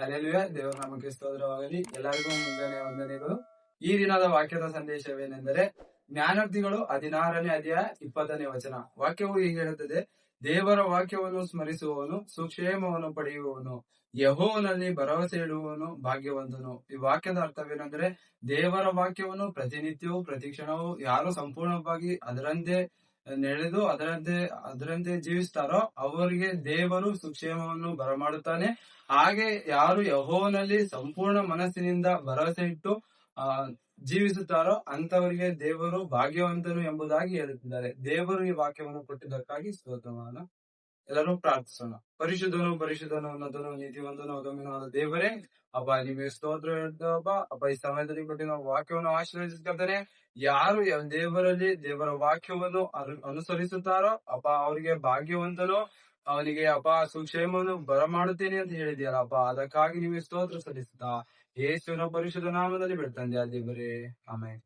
ಅಲ್ಲೆಲ್ಲುವೆ ದೇವರ ನಾಮಕ್ಕೆ ಸ್ತೋತ್ರವಾಗಲಿ. ಎಲ್ಲರಿಗೂ ಮುಂಜಾನೆ ವಂದನೆಗಳು. ಈ ದಿನದ ವಾಕ್ಯದ ಸಂದೇಶವೇನೆಂದರೆ, ಜ್ಞಾನಾರ್ಥಿಗಳು ಹದಿನಾರನೇ ಅಧ್ಯಾಯ ಇಪ್ಪತ್ತನೇ ವಚನ. ವಾಕ್ಯವು ಹೀಗೆ ಹೇಳುತ್ತದೆ, ದೇವರ ವಾಕ್ಯವನ್ನು ಸ್ಮರಿಸುವವನು, ಸುಕ್ಷೇಮವನ್ನು ಪಡೆಯುವವನು, ಯಹೋವನಲ್ಲಿ ಭರವಸೆ ಇಡುವವನು, ಭಾಗ್ಯವಂತನು. ಈ ವಾಕ್ಯದ ಅರ್ಥವೇನೆಂದರೆ, ದೇವರ ವಾಕ್ಯವನ್ನು ಪ್ರತಿನಿತ್ಯವೂ, ಪ್ರತಿಕ್ಷಣವೂ ಯಾರು ಸಂಪೂರ್ಣವಾಗಿ ಅದರಂತೆ ನಡೆದು ಅದರಂತೆ ಅದರಂತೆ ಜೀವಿಸ್ತಾರೋ ಅವರಿಗೆ ದೇವರು ಸುಕ್ಷೇಮವನ್ನು ಬರಮಾಡುತ್ತಾನೆ. ಹಾಗೆ ಯಾರು ಯಹೋವನಲ್ಲಿ ಸಂಪೂರ್ಣ ಮನಸ್ಸಿನಿಂದ ಭರವಸೆ ಇಟ್ಟು, ಆ, ಜೀವಿಸುತ್ತಾರೋ ಅಂತವರಿಗೆ ದೇವರು ಭಾಗ್ಯವಂತನು ಎಂಬುದಾಗಿ ಹೇಳುತ್ತಿದ್ದಾರೆ ದೇವರು ಈ ವಾಕ್ಯವನ್ನು ಕೊಟ್ಟಿದ್ದಕ್ಕಾಗಿ ಸ್ತೋತ್ರಮಾನ. ಎಲ್ಲರೂ ಪ್ರಾರ್ಥಿಸೋಣ. ಪರಿಶುದ್ಧನು ಪರಿಶುದ್ಧನು ನೀತಿ ನೀತಿವಂತನು ಅಗಮ್ಯನಾದ ದೇವರೇ ಅಪ್ಪ ನಿಮಗೆ ಸ್ತೋತ್ರ ಹೇಳ್ತೇವಪ್ಪ ಅಪ್ಪ ಈ ಸಮಯದಲ್ಲಿ ಕೊಟ್ಟಿನ ವಾಕ್ಯವನ್ನು ಆಶೀರ್ವದಿಸ್ಕೊಳ್ತಾನೆ ಯಾರು ದೇವರಲ್ಲಿ ದೇವರ ವಾಕ್ಯವನ್ನು ಅನು- ಅನುಸರಿಸುತ್ತಾರೋ ಅಪ್ಪ ಅವರಿಗೆ ಭಾಗ್ಯವಂತನು, ಅವನಿಗೆ ಅಪ್ಪ ಸುಕ್ಷೇಮವನ್ನು ಬರಮಾಡುತ್ತೇನೆ ಅಂತ ಹೇಳಿದ್ಯಾರ ಅಪ್ಪ ಅದಕ್ಕಾಗಿ ನಿಮಗೆ ಸ್ತೋತ್ರ ಸಲ್ಲಿಸುತ್ತಾ, ಯೇಸುವಿನ ಪರಿಶುದ್ಧ ನಾಮದಲ್ಲಿ ಬಿಡ್ತಂದೆ ದೇವರೇ ಆಮೇಲೆ